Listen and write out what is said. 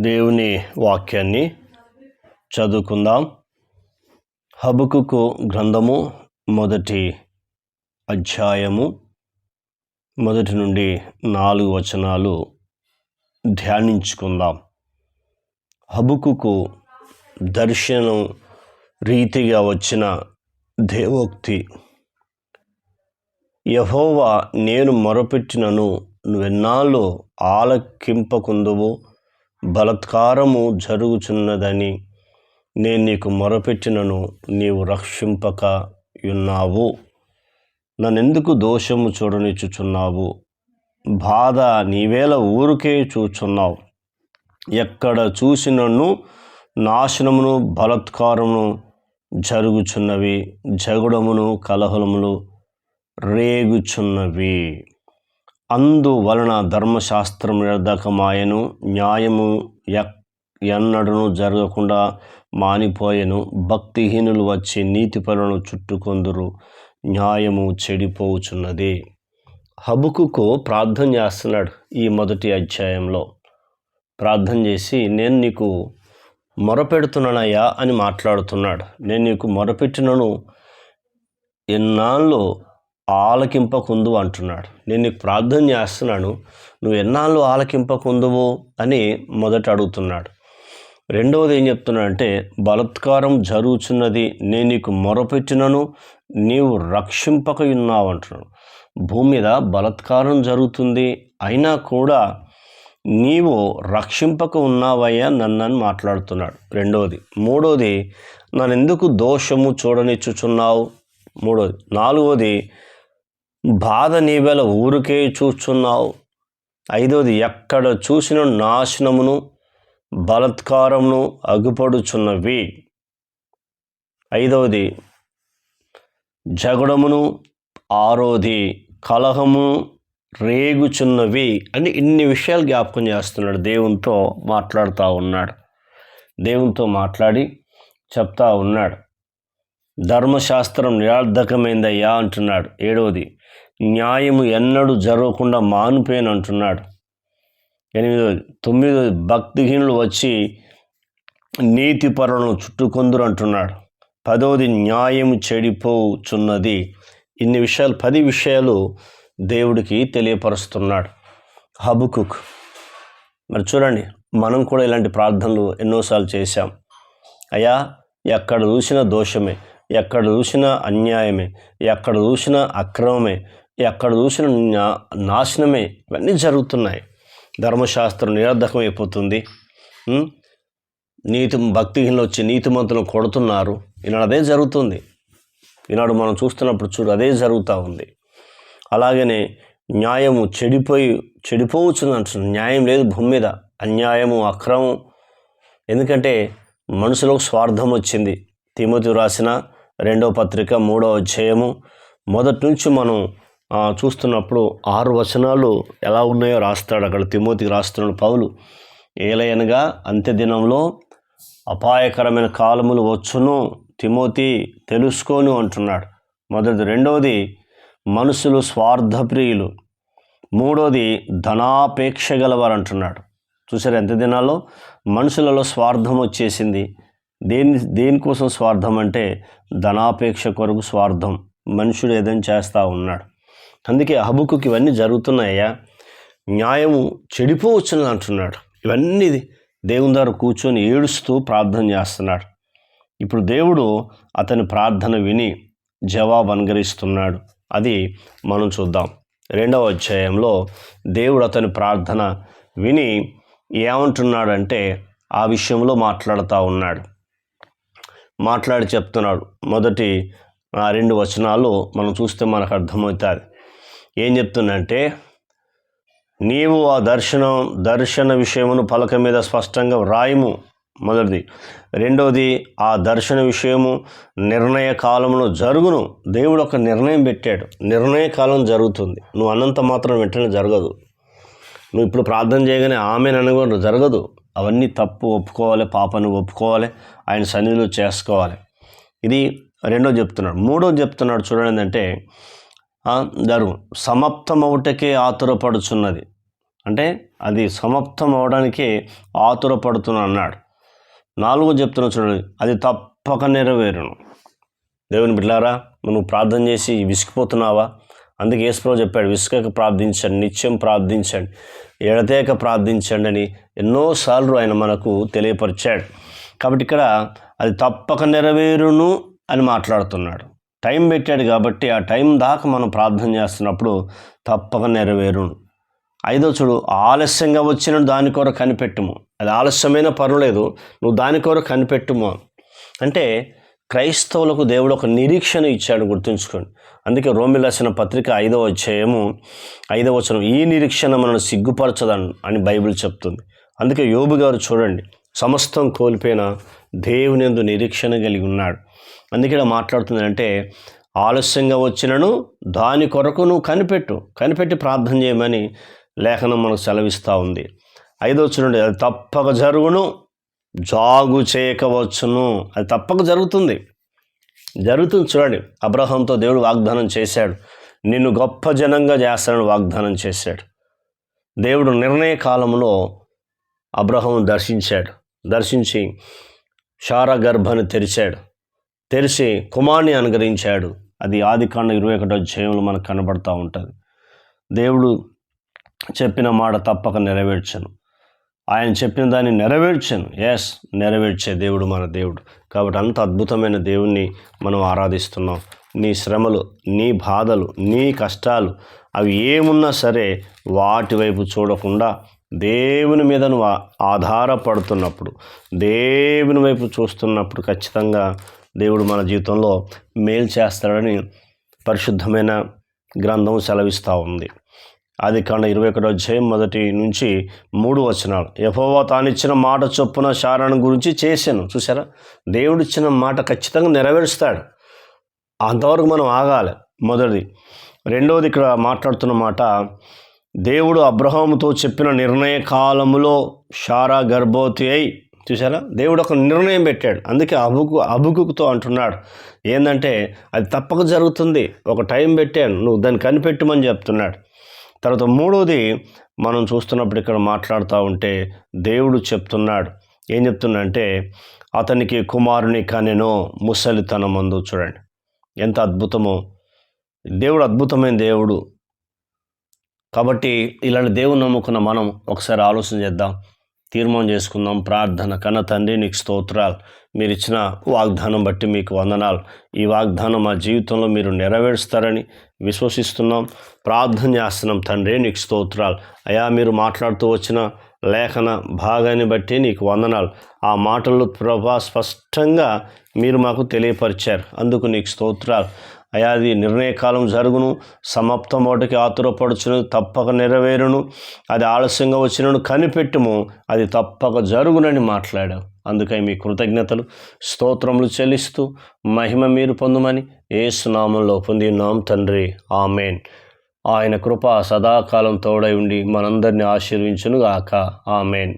దేవుని వాక్యాన్ని చదువుకుందాం. హబుకుకు గ్రంథము మొదటి అధ్యాయము మొదటి నుండి నాలుగు వచనాలు ధ్యానించుకుందాం. హబుకుకు దర్శనం రీతిగా వచ్చిన దేవోక్తి యహోవా నేను మొరపెట్టినను నువ్వెన్నాళ్ళు ఆలకింపకుందువు? బలత్కారము జరుగుచున్నదని నేను నీకు మొరపెట్టినను నీవు రక్షింపక ఉన్నావు నన్నెందుకు దోషము చూడనిచ్చుచున్నావు? బాధ నీవేళ ఊరికే చూచున్నావు. ఎక్కడ చూసినను నాశనమును బలత్కారమును జరుగుచున్నవి జగుడమును కలహలములు రేగుచున్నవి. అందువలన ధర్మశాస్త్రం నిర్ధకమాయను న్యాయము ఎన్నడను జరగకుండా మానిపోయెను. భక్తిహీనులు వచ్చి నీతి నీతిపరులను చుట్టుకొందురు న్యాయము చెడిపోవుచున్నది హబుకుకు ప్రార్థన చేస్తున్నాడు ఈ మొదటి అధ్యాయంలో. ప్రార్థన చేసి నేను నీకు మొరపెడుతున్నానయ్యా అని మాట్లాడుతున్నాడు. నేను నీకు మొరపెట్టినను ఎన్నాళ్ళు ఆలకింపకుందు అంటున్నాడు. నేను నీకు ప్రార్థన చేస్తున్నాను నువ్వు ఎన్నాళ్ళు ఆలకింపకుందువు అని మొదట అడుగుతున్నాడు. రెండవది ఏం చెప్తున్నాడంటే బలత్కారం జరుగుతున్నది నేను నీకు మొరపెట్టినను నీవు రక్షింపక ఉన్నావు అంటున్నాడు. భూమి మీద బలత్కారం జరుగుతుంది అయినా కూడా నీవు రక్షింపక ఉన్నావయ్యా నన్నని మాట్లాడుతున్నాడు. రెండవది. మూడవది నన్ను ఎందుకు దోషము చూడనిచ్చుచున్నావు? మూడవది. నాలుగవది బాధ నీవేళ ఊరికే చూచున్నావు ఐదవది ఎక్కడ చూసిన నాశనమును బలత్కారమును అగుపడుచున్నవి. ఐదవది జగడమును ఆరోది కలహము రేగుచున్నవి అని ఇన్ని విషయాలు జ్ఞాపకం చేస్తున్నాడు. దేవునితో మాట్లాడుతూ ఉన్నాడు. దేవునితో మాట్లాడి చెప్తా ఉన్నాడు. ధర్మశాస్త్రం నిరార్థకమైందయ్యా అంటున్నాడు. ఏడవది న్యాయము ఎన్నడూ జరగకుండా మానుపోయాను అంటున్నాడు. ఎనిమిదవది తొమ్మిదవది భక్తిహీనులు వచ్చి నీతి పరులను చుట్టుకొందురు అంటున్నాడు. పదవది న్యాయము చెడిపోచున్నది. ఇన్ని విషయాలు పది విషయాలు దేవుడికి తెలియపరుస్తున్నాడు. హబుకుక్. మరి చూడండి మనం కూడా ఇలాంటి ప్రార్థనలు ఎన్నోసార్లు చేశాం. అయ్యా ఎక్కడ చూసిన దోషమే ఎక్కడ చూసినా అన్యాయమే ఎక్కడ చూసినా అక్రమమే ఎక్కడ చూసిన నాశనమే ఇవన్నీ జరుగుతున్నాయి. ధర్మశాస్త్రం నిరర్ధకం అయిపోతుంది నీతి భక్తిహీనులు వచ్చి నీతిమంతులను కొడుతున్నారు. ఈనాడు అదే జరుగుతుంది. ఈనాడు మనం చూస్తున్నప్పుడు చూడు అదే జరుగుతూ ఉంది. అలాగనే న్యాయము చెడిపోయి చెడిపోవచ్చుంది అంటున్నాడు న్యాయం లేదు భూమి మీద. అన్యాయము అక్రమం. ఎందుకంటే మనుషులకు స్వార్థం వచ్చింది. తిమతి రాసిన రెండవ పత్రిక మూడవ అధ్యాయము. మొదటి నుంచి మనం చూస్తున్నప్పుడు ఆరు వచనాలు ఎలా ఉన్నాయో రాస్తాడు అక్కడ తిమోతికి రాస్తున్నాడు పౌలు. ఏలయనగా అంత్యదినంలో అపాయకరమైన కాలములు వచ్చును తిమోతి తెలుసుకోను అంటున్నాడు. మొదటిది. రెండవది మనుషులు స్వార్థప్రియులు మూడోది ధనాపేక్ష గలవారు అంటున్నాడు. చూసారు ఎంత దినాల్లో? మనుషులలో స్వార్థం వచ్చేసింది. దేని దేనికోసం స్వార్థం అంటే ధనాపేక్ష కొరకు స్వార్థం. మనుషుడు ఏదైనా చేస్తూ ఉన్నాడు. అందుకే హబుకుకి ఇవన్నీ జరుగుతున్నాయా న్యాయము చెడిపోవచ్చుని అంటున్నాడు. ఇవన్నీ దేవుని దగ్గర కూర్చొని ఏడుస్తూ ప్రార్థన చేస్తున్నాడు. ఇప్పుడు దేవుడు అతని ప్రార్థన విని జవాబు అనుగ్రహిస్తున్నాడు. అది మనం చూద్దాం. రెండవ అధ్యాయంలో దేవుడు అతని ప్రార్థన విని ఏమంటున్నాడంటే ఆ విషయంలో మాట్లాడుతూ ఉన్నాడు. మాట్లాడి చెప్తున్నాడు. మొదటి ఆ రెండు వచనాలు మనం చూస్తే మనకు అర్థమవుతుంది. ఏం చెప్తుందంటే నీవు ఆ దర్శనం దర్శన విషయమును పలక మీద స్పష్టంగా వ్రాయము. మొదటిది. రెండవది ఆ దర్శన విషయము నిర్ణయ కాలంలో జరుగును. దేవుడు ఒక నిర్ణయం పెట్టాడు. నిర్ణయ కాలం జరుగుతుంది. నువ్వు అన్నంత మాత్రం వెంటనే జరగదు. నువ్వు ఇప్పుడు ప్రార్థన చేయగానే ఆమె అనుకోండి జరగదు. అవన్నీ తప్పు ఒప్పుకోవాలి పాపను ఒప్పుకోవాలి ఆయన సన్నిధిలో చేసుకోవాలి. ఇది రెండో చెప్తున్నాడు. మూడో చెప్తున్నాడు చూడండి ఏంటంటే ఆ, జరుగు సమాప్తమవుటకే ఆతురపడుచున్నది. అంటే అది సమాప్తం అవడానికే ఆతురపడుతున్నా అన్నాడు. నాలుగో చెప్తున్న చూడండి అది తప్పక నెరవేరును. దేవుని బిడ్డారా నువ్వు ప్రార్థన చేసి విసిగిపోతున్నావా? అందుకే యేసుప్రభు చెప్పాడు విసుకక ప్రార్థించండి నిత్యం ప్రార్థించండి ఎడతేక ప్రార్థించండి అని ఎన్నోసార్లు ఆయన మనకు తెలియపరిచాడు. కాబట్టి ఇక్కడ అది తప్పక నెరవేరును అని మాట్లాడుతున్నాడు. టైం పెట్టాడు కాబట్టి ఆ టైం దాకా మనం ప్రార్థన చేస్తున్నప్పుడు తప్పక నెరవేరును ఐదో చూడు ఆలస్యంగా వచ్చిన దాని కొర కనిపెట్టుము. అది ఆలస్యమైన పర్వాలేదు నువ్వు దాని కొర కనిపెట్టుము అంటే క్రైస్తవులకు దేవుడు ఒక నిరీక్షణ ఇచ్చాడు గుర్తుంచుకోండి. అందుకే రోమి రాసిన పత్రిక ఐదవ అధ్యాయము ఐదవ వచనం ఈ నిరీక్షణ మనల్ని సిగ్గుపరచదని అని బైబిల్ చెప్తుంది. అందుకే యోబు గారు చూడండి సమస్తం కోల్పోయిన దేవునిందు నిరీక్షణ కలిగి ఉన్నాడు. అందుకే ఇలా మాట్లాడుతుంది అంటే ఆలస్యంగా వచ్చినను దాని కొరకు నువ్వు కనిపెట్టు. కనిపెట్టి ప్రార్థన చేయమని లేఖనం మనకు సెలవిస్తూ ఉంది. ఐదో చూడండి అది తప్పక జరుగును జాగు చేయకవచ్చును అది తప్పక జరుగుతుంది. జరుగుతుంది చూడండి. అబ్రహంతో దేవుడు వాగ్దానం చేశాడు. నిన్ను గొప్ప జనంగా చేస్తానని వాగ్దానం చేశాడు. దేవుడు నిర్ణయ కాలంలో అబ్రహం దర్శించాడు. దర్శించి శారా గర్భాన్ని తెరిచాడు. తెరిచి కుమార్ని అనుగ్రహించాడు. అది ఆది కాండ ఇరవై ఒకటో అధ్యాయంలో మనకు కనబడుతూ ఉంటుంది. దేవుడు చెప్పిన మాట తప్పక నెరవేర్చను. ఆయన చెప్పిన దాన్ని నెరవేర్చాను. ఎస్ నెరవేర్చే దేవుడు మన దేవుడు. కాబట్టి అంత అద్భుతమైన దేవుణ్ణి మనం ఆరాధిస్తున్నాం. నీ శ్రమలు నీ బాధలు నీ కష్టాలు అవి ఏమున్నా సరే వాటి వైపు చూడకుండా దేవుని మీద నువ్వు ఆ- ఆధారపడుతున్నప్పుడు దేవుని వైపు చూస్తున్నప్పుడు ఖచ్చితంగా దేవుడు మన జీవితంలో మేలు చేస్తాడని పరిశుద్ధమైన గ్రంథం సెలవిస్తూ ఉంది. అది కాండ ఇరవై ఒకటో అధ్యాయం మొదటి నుంచి మూడు వచనాలు. యహోవా తానిచ్చిన మాట చొప్పున శారాన్ని గురించి చేశాను. చూసారా దేవుడు ఇచ్చిన మాట ఖచ్చితంగా నెరవేరుస్తాడు. అంతవరకు మనం ఆగాలి. మొదటిది. రెండవది ఇక్కడ మాట్లాడుతున్న మాట దేవుడు అబ్రహాముతో చెప్పిన నిర్ణయ కాలములో షారా గర్భవతి అయి చూసారా దేవుడు ఒక నిర్ణయం పెట్టాడు. అందుకే అబుకు అబుకుతో అంటున్నాడు. ఏంటంటే అది తప్పక జరుగుతుంది. ఒక టైం పెట్టాను నువ్వు దాన్ని కనిపెట్టమని చెప్తున్నాడు. తర్వాత మూడోది మనం చూస్తున్నప్పుడు ఇక్కడ మాట్లాడుతూ ఉంటే దేవుడు చెప్తున్నాడు. ఏం చెప్తున్నాడంటే అతనికి కుమారుని కానేనో ముసలితనం మందు చూడండి. ఎంత అద్భుతమో. దేవుడు అద్భుతమైన దేవుడు. కాబట్టి ఇలాంటి దేవుని నమ్ముకున్న మనం ఒకసారి ఆలోచన చేద్దాం. తీర్మానం చేసుకుందాం. ప్రార్థన కన్న తండ్రి నీకు స్తోత్రాలు. మీరు ఇచ్చిన వాగ్దానం బట్టి మీకు వందనాలు. ఈ వాగ్దానం మా జీవితంలో మీరు నెరవేరుస్తారని విశ్వసిస్తున్నాం. ప్రార్థన చేస్తున్నాం తండ్రి నీకు స్తోత్రాలు. అయా మీరు మాట్లాడుతూ వచ్చిన లేఖన భాగాన్ని బట్టి నీకు వందనాలు. ఆ మాటలు ప్రభా స్పష్టంగా మీరు మాకు తెలియపరిచారు. అందుకు నీకు స్తోత్రాలు. అయాది నిర్ణయకాలం జరుగును. సమాప్తం ఒకటికి ఆతురపడుచును తప్పక నెరవేరును. అది ఆలస్యంగా వచ్చినను కనిపెట్టుము అది తప్పక జరుగునని మాట్లాడావు. అందుకై మీ కృతజ్ఞతలు. స్తోత్రములు చెల్లిస్తూ మహిమ మీరు పొందుమని ఏసునామంలో పొందినాం తండ్రి. ఆమెన్. ఆయన కృప సదాకాలం తోడై ఉండి మనందరినీ ఆశీర్వించునుగాక. ఆమెన్.